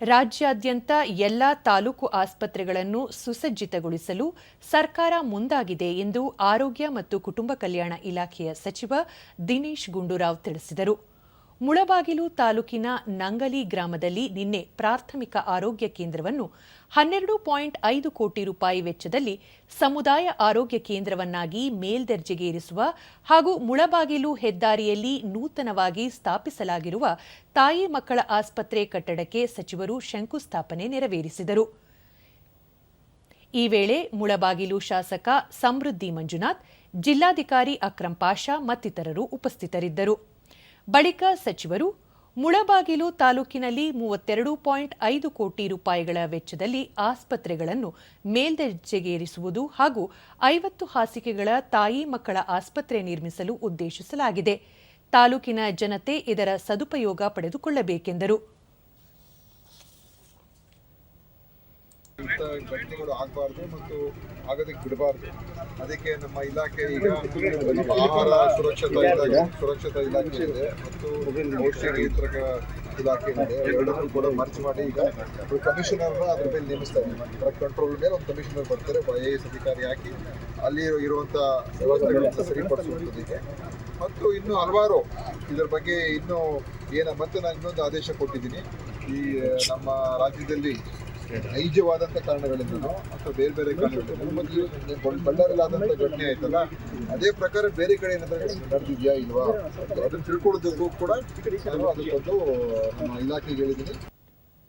ರಾಜ್ಯಾದ್ಯಂತ ಎಲ್ಲ ತಾಲೂಕು ಆಸ್ಪತ್ರೆಗಳನ್ನು ಸುಸಜ್ಜಿತಗೊಳಿಸಲು ಸರ್ಕಾರ ಮುಂದಾಗಿದೆ ಎಂದು ಆರೋಗ್ಯ ಮತ್ತು ಕುಟುಂಬ ಕಲ್ಯಾಣ ಇಲಾಖೆಯ ಸಚಿವ ದಿನೇಶ್ ಗುಂಡೂರಾವ್ ತಿಳಿಸಿದರು. ಮುಳಬಾಗಿಲು ತಾಲೂಕಿನ ನಂಗಲಿ ಗ್ರಾಮದಲ್ಲಿ ನಿನ್ನೆ ಪ್ರಾಥಮಿಕ ಆರೋಗ್ಯ ಕೇಂದ್ರವನ್ನು ಹನ್ನೆರಡು ಪಾಯಿಂಟ್ ಐದು ಕೋಟಿ ರೂಪಾಯಿ ವೆಚ್ಚದಲ್ಲಿ ಸಮುದಾಯ ಆರೋಗ್ಯ ಕೇಂದ್ರವನ್ನಾಗಿ ಮೇಲ್ದರ್ಜೆಗೇರಿಸುವ ಹಾಗೂ ಮುಳಬಾಗಿಲು ಹೆದ್ದಾರಿಯಲ್ಲಿ ನೂತನವಾಗಿ ಸ್ಥಾಪಿಸಲಾಗಿರುವ ತಾಯಿ ಮಕ್ಕಳ ಆಸ್ಪತ್ರೆ ಕಟ್ಟಡಕ್ಕೆ ಸಚಿವರು ಶಂಕುಸ್ಥಾಪನೆ ನೆರವೇರಿಸಿದರು. ಈ ವೇಳೆ ಮುಳಬಾಗಿಲು ಶಾಸಕ ಸಮೃದ್ಧಿ ಮಂಜುನಾಥ್, ಜಿಲ್ಲಾಧಿಕಾರಿ ಅಕ್ರಂ ಪಾಷಾ ಮತ್ತಿತರರು ಉಪಸ್ಥಿತರಿದ್ದರು. ಬಳಿಕ ಸಚಿವರು ಮುಳಬಾಗಿಲು ತಾಲೂಕಿನಲ್ಲಿ ಮೂವತ್ತೆರಡು ಪಾಯಿಂಟ್ ಐದು ಕೋಟಿ ರೂಪಾಯಿಗಳ ವೆಚ್ಚದಲ್ಲಿ ಆಸ್ಪತ್ರೆಗಳನ್ನು ಮೇಲ್ದರ್ಜೆಗೇರಿಸುವುದು ಹಾಗೂ ಐವತ್ತು ಹಾಸಿಗೆಗಳ ತಾಯಿ ಮಕ್ಕಳ ಆಸ್ಪತ್ರೆ ನಿರ್ಮಿಸಲು ಉದ್ದೇಶಿಸಲಾಗಿದೆ. ತಾಲೂಕಿನ ಜನತೆ ಇದರ ಸದುಪಯೋಗ ಪಡೆದುಕೊಳ್ಳಬೇಕೆಂದರು. ಇಂಥ ಘಟನೆಗಳು ಆಗಬಾರ್ದು ಮತ್ತು ಆಗೋದಕ್ಕೆ ಬಿಡಬಾರ್ದು. ಅದಕ್ಕೆ ನಮ್ಮ ಇಲಾಖೆ ಈಗ ಆಹಾರ ಸುರಕ್ಷತಾ ಇಲಾಖೆ ಸುರಕ್ಷತಾ ಇಲಾಖೆ ಇದೆ ಮತ್ತು ಔಷಧಿ ನಿಯಂತ್ರಕ ಇಲಾಖೆ ಇದೆ. ಎರಡನ್ನೂ ಕೂಡ ಮರ್ಚ್ ಮಾಡಿ ಈಗ ಕಮಿಷನರ್ ಅದ್ರ ಮೇಲೆ ನೇಮಿಸ್ತಾ ಇದ್ದೀವಿ. ಡ್ರಗ್ ಕಂಟ್ರೋಲ್ ಮೇಲೆ ಒಂದು ಕಮಿಷನರ್ ಬರ್ತಾರೆ ಐ ಎ ಎಸ್ ಅಧಿಕಾರಿ ಹಾಕಿ ಅಲ್ಲಿ ಇರುವಂಥ ವ್ಯವಸ್ಥೆಗಳನ್ನು ಸರಿಪಡಿಸುವಂಥದ್ದಿದೆ ಮತ್ತು ಇನ್ನು ಹಲವಾರು ಇದರ ಬಗ್ಗೆ ಇನ್ನೂ ಏನ ಮತ್ತೆ ನಾನು ಇನ್ನೊಂದು ಆದೇಶ ಕೊಟ್ಟಿದ್ದೀನಿ. ಈ, ನಮ್ಮ ರಾಜ್ಯದಲ್ಲಿ ನೈಜವಾದಂಥ ಕಾರಣಗಳಿಂದನೋ ಅಥವಾ ಬೇರೆ ಬೇರೆ ಕಾರಣಗಳಿಂದ ಬಳ್ಳಾರಿಲಾದಂತ ಘಟನೆ ಆಯ್ತಲ್ಲ, ಅದೇ ಪ್ರಕಾರ ಬೇರೆ ಕಡೆ ಏನಾದರೂ ನಡೆದಿದೆಯಾ ಇಲ್ವಾ? ಅದನ್ನು ತಿಳ್ಕೊಳ್ಳೋದಕ್ಕೂ ಕೂಡ ಅದಕ್ಕೊಂದು ನಮ್ಮ ಇಲಾಖೆಗೆ ಹೇಳಿದ್ದೀನಿ.